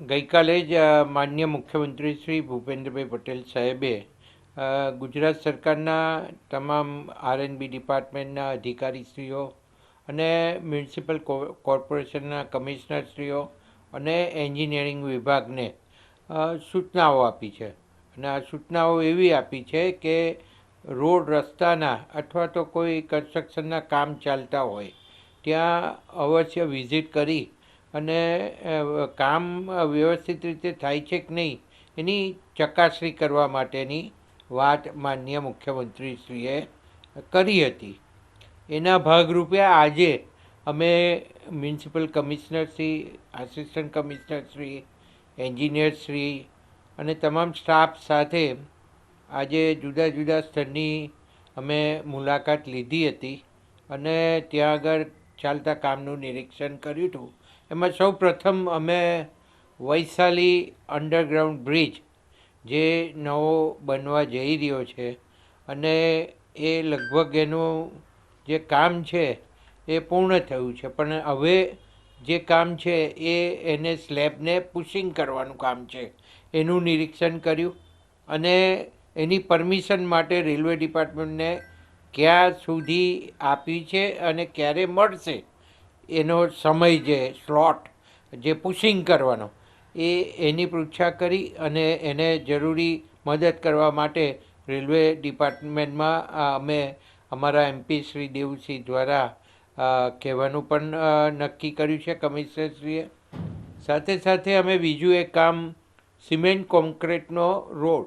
ગઈકાલે જ માન્ય મુખ્યમંત્રી શ્રી ભૂપેન્દ્રભાઈ પટેલ સાહેબે ગુજરાત સરકારના તમામ આરએનબી ડિપાર્ટમેન્ટના અધિકારીશ્રીઓ અને મ્યુનિસિપલ કોર્પોરેશનના કમિશનરશ્રીઓ અને એન્જિનિયરિંગ વિભાગને સૂચનાઓ આપી છે. અને આ સૂચનાઓ એવી આપી છે કે રોડ રસ્તાના અથવા તો કોઈ કન્સ્ટ્રક્શનના કામ ચાલતા હોય, ત્યાં અવશ્ય વિઝિટ કરી અને કામ વ્યવસ્થિત રીતે થાય છે કે નહીં, એની ચકાસણી કરવા માટેની વાત માન્ય મુખ્યમંત્રીશ્રીએ કરી હતી. એના ભાગરૂપે આજે અમે મ્યુનિસિપલ કમિશનરશ્રી આસિસ્ટન્ટ કમિશનરશ્રી એન્જિનિયરશ્રી અને તમામ સ્ટાફ સાથે આજે જુદા જુદા સ્થળની અમે મુલાકાત લીધી હતી અને ત્યાં આગળ ચાલતા કામનું નિરીક્ષણ કર્યું હતું. એમાં સૌ પ્રથમ અમે વૈશાલી અંડરગ્રાઉન્ડ બ્રિજ, જે નવો બનવા જઈ રહ્યો છે, અને એ લગભગ એનું જે કામ છે એ પૂર્ણ થયું છે. પણ હવે જે કામ છે એ એને સ્લેબને પુશિંગ કરવાનું કામ છે. એનું નિરીક્ષણ કર્યું અને એની પરમિશન માટે રેલવે ડિપાર્ટમેન્ટને ક્યાં સુધી આપી છે અને ક્યારે મળશે એનો સમય જે સ્લોટ જે પુશિંગ કરવાનો એ એની પૃચ્છા કરી અને એને જરૂરી મદદ કરવા માટે રેલવે ડિપાર્ટમેન્ટમાં અમે અમારા એમપી શ્રી દેવસિંહ દ્વારા કહેવાનું પણ નક્કી કર્યું છે કમિશનરશ્રીએ. સાથે સાથે અમે બીજું એક કામ સિમેન્ટ કોન્ક્રીટનો રોડ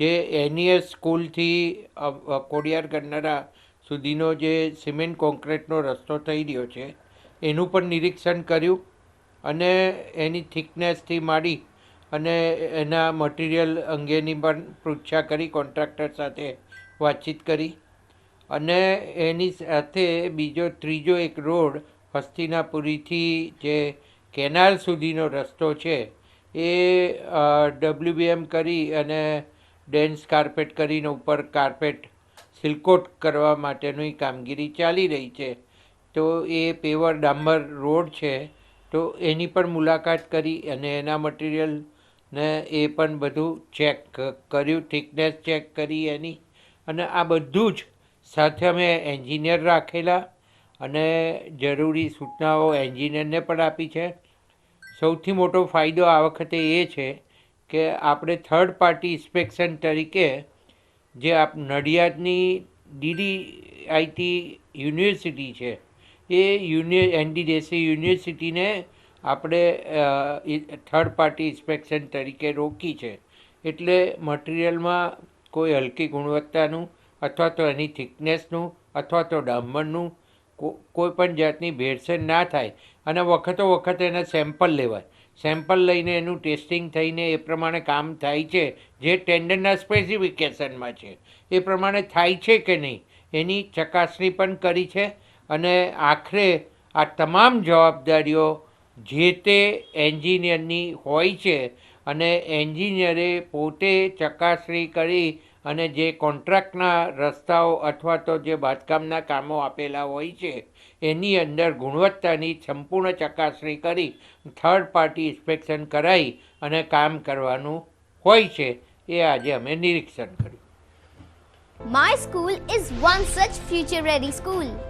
જે એનઈએસ સ્કૂલથી કોડિયાર અ, સુધીનો જે સિમેન્ટ કોન્ક્રીટનો રસ્તો થઈ રહ્યો છે એનું પણ નિરીક્ષણ કર્યું અને એની થિકનેસથી માંડી અને એના મટીરિયલ અંગેની પણ પૃચ્છા કરી, કોન્ટ્રાક્ટર સાથે વાતચીત કરી અને એની સાથે બીજો, ત્રીજો એક રોડ હસ્તિનાપુરીથી જે કેનાલ સુધીનો રસ્તો છે એ ડબલ્યુબીએમ કરી અને ડેન્સ કાર્પેટ કરીને ઉપર કાર્પેટ સિલકોટ કરવા માટેની કામગીરી ચાલી રહી છે. તો એ પેવર ડામર રોડ છે, તો એની પણ મુલાકાત કરી અને એના મટીરિયલ ને એ પણ બધું ચેક કર્યું થિકનેસ ચેક કરી એની. અને આ બધું જ સાથે અમે એન્જિનિયર રાખેલા અને જરૂરી સૂચનાઓ એન્જિનિયરને પણ આપી છે. સૌથી મોટો ફાયદો આ વખતે એ છે કે આપણે થર્ડ પાર્ટી ઇન્સ્પેક્શન તરીકે જે આપ નડિયાદની ડીડી આઈટી યુનિવર્સિટી છે એ યુનિ એનડીડીસી યુનિવર્સિટીને આપણે થર્ડ પાર્ટી ઇન્સ્પેક્શન તરીકે રોકી છે. એટલે મટિરિયલમાં કોઈ હલકી ગુણવત્તાનું અથવા તો એની થિકનેસનું અથવા તો ડામરનું કોઈ પણ જાતની ભેળસેળ ના થાય. અને વખતો વખત એના સેમ્પલ લેવાય. સેમ્પલ લઈને એનું ટેસ્ટિંગ થઈને એ પ્રમાણે કામ થાય છે, જે ટેન્ડરના સ્પેસિફિકેશનમાં છે. એ પ્રમાણે થાય છે કે નહીં, એની ચકાસણી પણ કરી છે. અને આખરે આ તમામ જવાબદારીઓ જે તે એન્જિનિયરની હોય છે અને એન્જિનિયરે પોતે ચકાસણી કરી અને જે કોન્ટ્રાક્ટના રસ્તાઓ અથવા તો જે બાંધકામના કામો આપેલા હોય છે, એની અંદર ગુણવત્તાની સંપૂર્ણ ચકાસણી કરી થર્ડ પાર્ટી ઇન્સ્પેક્શન કરાવી અને કામ કરવાનું હોય છે, એ આજે અમે નિરીક્ષણ કર્યું. My school is one such future ready school.